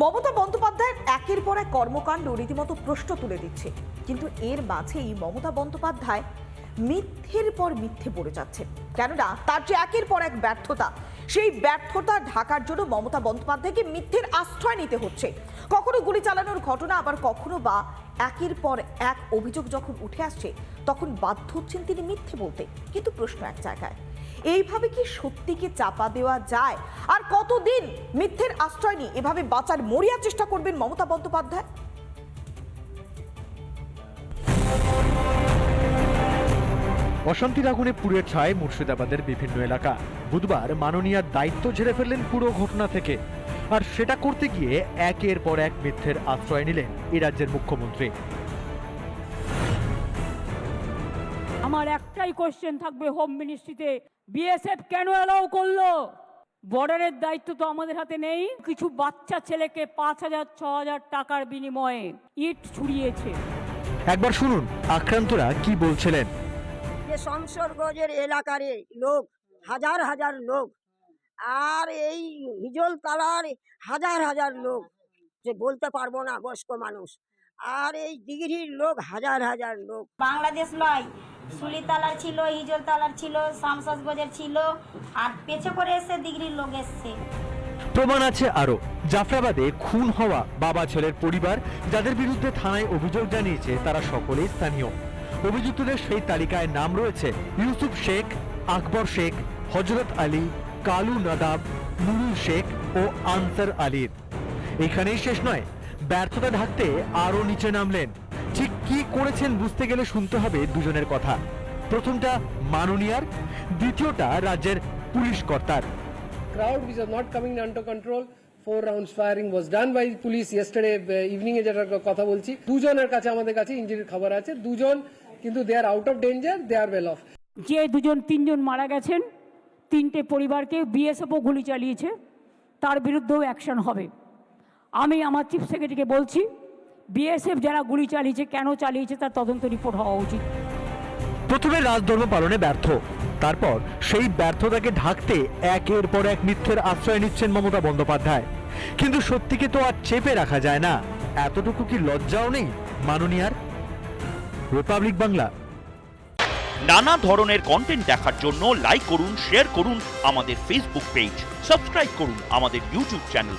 মমতা বন্দ্যোপাধ্যায়ের একের পর এক কর্মকাণ্ড রীতিমতো প্রশ্ন তুলে দিচ্ছে। কিন্তু এর মাঝেই মমতা বন্দ্যোপাধ্যায় মিথ্যের পর মিথ্যে পড়ে যাচ্ছে কেননা তার যে একের পর এক ব্যর্থতা, সেই ব্যর্থতা ঢাকার জন্য মমতা বন্দ্যোপাধ্যায়কে মিথ্যের আশ্রয় নিতে হচ্ছে। কখনো গুলি চালানোর ঘটনা আবার কখনো বা একের পর এক অভিযোগ যখন উঠে আসছে, তখন বাধ্য হচ্ছেন তিনি মিথ্যে বলতে। কিন্তু প্রশ্ন এক জায়গায় এইভাবে কি সত্যিকে চাপা দেওয়া যায়? আর কতদিন মিথ্যের আশ্রয় নিয়ে এভাবে বাঁচার মরিয়ার চেষ্টা করবেন মমতা বন্দ্যোপাধ্যায়? অশান্তির আগুনে পুড়ে ছায় মুর্শিদাবাদের বিভিন্ন এলাকা। বুধবার মাননীয়ার দায়িত্ব ঝেড়ে ফেললেন পুরো ঘটনা থেকে। আর সেটা করতে গিয়ে একের পর এক মিথ্যের আশ্রয় নিলেন এ রাজ্যের মুখ্যমন্ত্রী। আমার একটাই কোশ্চেন থাকবে হোম মিনিস্ট্রিতে বিএসএফ কেন অ্যালাউ করল? বর্ডারের দায়িত্ব তো আমাদের হাতে নেই। কিছু বাচ্চা ছেলেকে পাঁচ হাজার ছ হাজার টাকার বিনিময়ে ইট ছুড়িয়েছে। একবার শুনুন আক্রান্তরা কি বলছিলেন? যে সংসর্গজের এলাকার লোক হাজার হাজার লোক আর এই হিজল তালার হাজার হাজার লোক যে বলতে পারব না বয়স্ক মানুষ। আর এই দিঘির লোক হাজার হাজার লোক। বাংলাদেশ নয় সুলিতালার ছিল হিজলতালার ছিল শামসাজগঞ্জের ছিল আর পেছে করে এসে ডিগ্রির লোক এসছে। প্রমাণ আছে আরও জাফরাবাদে খুন হওয়া বাবা ছেলের পরিবার যাদের বিরুদ্ধে থানায় অভিযোগ জানিয়েছে তারা সকলেই স্থানীয়। অভিযুক্তদের সেই তালিকায় নাম রয়েছে ইউসুফ শেখ আকবর শেখ হজরত আলী কালু নাদাব নুরুল শেখ ও আনসার আলীর। এখানেই শেষ নয় ব্যর্থতা ঢাকতে আরও নিচে নামলেন। ঠিক কি করেছেন বুঝতে গেলে শুনতে হবে দুজনের কথা। প্রথমটা মাননীয়ার দ্বিতীয়টা রাজ্যের পুলিশ কর্তার। Crowd which was not coming under control four rounds firing was done by police yesterday evening এ যেটা কথা বলছি। দুজনের কাছে আমাদের কাছে ইঞ্জুরির খবর আছে। দুজন কিন্তু they are out of danger they are well off যে দুজন তিনজন মারা গেছেন তিনটে পরিবারকে বিএসএফও গুলি চালিয়েছে তার বিরুদ্ধেও অ্যাকশন হবে। আমি আমার চিফ সেক্রেটারিকে বলছি বিএসএফ যারা গুলি চালিয়েছে কেন চালিয়েছে তার তদন্ত রিপোর্ট হওয়া উচিত। প্রথমে রাজধর্ম পালনে ব্যর্থ। তারপর সেই ব্যর্থতাকে ঢাকতে একের পর এক মিথ্যের আশ্রয় নিচ্ছেন মমতা বন্দ্যোপাধ্যায়। কিন্তু সত্যিকে তো আর চেপে রাখা যায় না। এতটুকু কি লজ্জাও নেই? মাননীয়ার? রিপাবলিক বাংলা। নানা ধরনের কন্টেন্ট দেখার জন্য লাইক করুন শেয়ার করুন আমাদের ফেসবুক পেজ সাবস্ক্রাইব করুন আমাদের ইউটিউব চ্যানেল